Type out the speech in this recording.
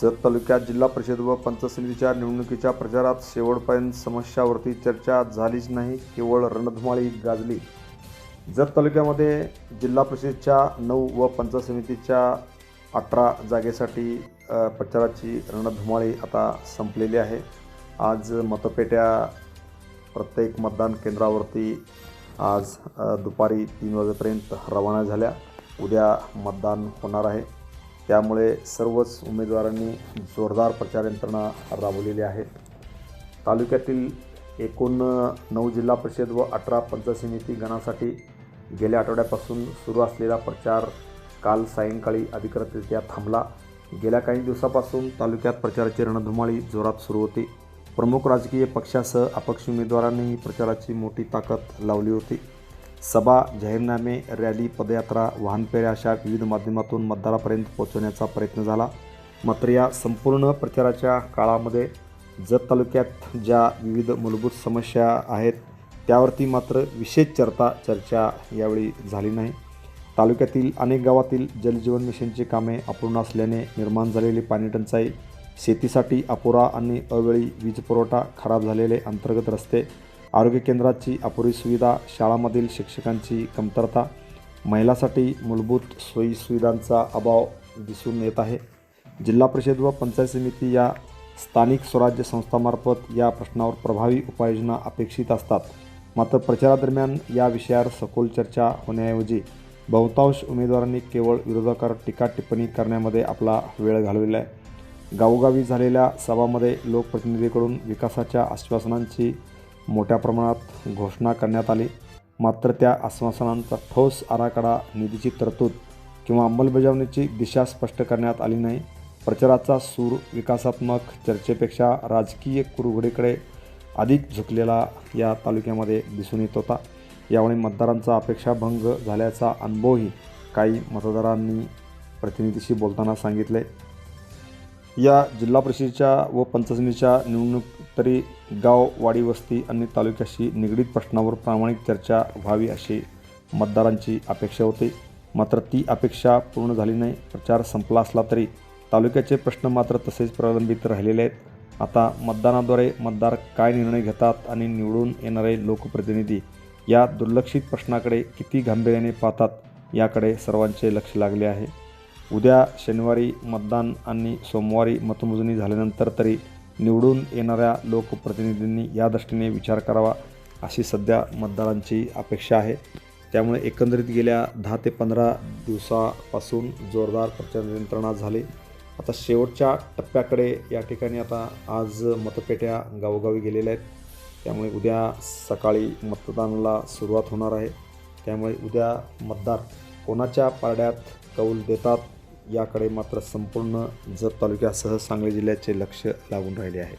जत तालुक्यात जिल्हा परिषद व पंचायत समितीच्या निवडणुकीच्या प्रचारात शेवटपर्यंत समस्यावरती चर्चा झालीच नाही केवळ रणधुमाळी गाजली. जत तालुक्यामध्ये जिल्हा परिषदच्या नऊ व पंचायत समितीच्या अठरा जागेसाठी प्रचाराची रणधुमाळी आता संपलेली आहे. आज मतपेट्या प्रत्येक मतदान केंद्रावरती आज दुपारी तीन वाजेपर्यंत रवाना झाल्या. उद्या मतदान होणार आहे. त्यामुळे सर्वच उमेदवारांनी जोरदार प्रचार यंत्रणा राबवलेली आहे. तालुक्यातील एकूण नऊ जिल्हा परिषद व अठरा पंचायत समिती गणासाठी गेल्या आठवड्यापासून सुरू असलेला प्रचार काल सायंकाळी अधिकृतरित्या थांबला. गेल्या काही दिवसापासून तालुक्यात प्रचाराची रणधुमाळी जोरात सुरू होती. प्रमुख राजकीय पक्षासह अपक्ष उमेदवारांनीही प्रचाराची मोठी ताकद लावली होती. सभा जाहीरनामे रॅली पदयात्रा वाहनपेऱ्या अशा विविध माध्यमातून मतदारापर्यंत पोहोचवण्याचा प्रयत्न झाला. मात्र या संपूर्ण प्रचाराच्या काळामध्ये जत तालुक्यात ज्या विविध मूलभूत समस्या आहेत त्यावरती मात्र विशेष चर्चा चर्चा यावेळी झाली नाही. तालुक्यातील अनेक गावातील जलजीवन मिशनची कामे अपूर्ण असल्याने निर्माण झालेली पाणीटंचाई शेतीसाठी अपुरा आणि अवेळी वीज पुरवठा खराब झालेले अंतर्गत रस्ते आरोग्य केंद्राची अपुरी सुविधा शाळांमधील शिक्षकांची कमतरता महिलासाठी मूलभूत सोयीसुविधांचा अभाव दिसून येत आहे. जिल्हा परिषद व पंचायत समिती या स्थानिक स्वराज्य संस्थामार्फत या प्रश्नावर प्रभावी उपाययोजना अपेक्षित असतात. मात्र प्रचारादरम्यान या विषयावर सखोल चर्चा होण्याऐवजी बहुतांश उमेदवारांनी केवळ विरोधकावर टीका टिप्पणी करण्यामध्ये आपला वेळ घालवलेला आहे. गावोगावी झालेल्या सभामध्ये लोकप्रतिनिधीकडून विकासाच्या आश्वासनांची मोठ्या प्रमाणात घोषणा करण्यात आली. मात्र त्या आश्वासनांचा ठोस आराखडा निधीची तरतूद किंवा अंमलबजावणीची दिशा स्पष्ट करण्यात आली नाही. प्रचाराचा सूर विकासात्मक चर्चेपेक्षा राजकीय कुरुघडीकडे अधिक झुकलेला या तालुक्यामध्ये दिसून येत होता. यामुळे मतदारांचा अपेक्षाभंग झाल्याचा अनुभवही काही मतदारांनी प्रतिनिधीशी बोलताना सांगितले. या जिल्हा परिषदेच्या व पंचसमितीच्या निवडणूक तरी गाव वाडी वस्ती आणि तालुक्याशी निगडीत प्रश्नावर प्रामाणिक चर्चा व्हावी अशी मतदारांची अपेक्षा होती. मात्र ती अपेक्षा पूर्ण झाली नाही. प्रचार संपला असला तरी तालुक्याचे प्रश्न मात्र तसेच प्रलंबित राहिलेले आहेत. आता मतदानाद्वारे मतदार काय निर्णय घेतात आणि निवडून येणारे लोकप्रतिनिधी या दुर्लक्षित प्रश्नाकडे किती गांभीर्याने पाहतात याकडे सर्वांचे लक्ष लागले आहे. उद्या शनिवारी मतदान आणि सोमवारी मतमोजणी झाल्यानंतर तरी निवडून येणाऱ्या लोकप्रतिनिधींनी या दृष्टीने विचार करावा अशी सध्या मतदारांची अपेक्षा आहे. त्यामुळे एकंदरीत गेल्या दहा ते पंधरा दिवसापासून जोरदार प्रचार यंत्रणा झाली. आता शेवटच्या टप्प्याकडे या ठिकाणी आता आज मतपेट्या गावोगावी गेलेल्या आहेत. त्यामुळे उद्या सकाळी मतदानाला सुरुवात होणार आहे. त्यामुळे उद्या मतदार कोणाच्या पारड्यात कौल देतात याकडे मात्र संपूर्ण जत तालुक्यासह सांगली जिल्ह्याचे लक्ष लागून राहिले आहे.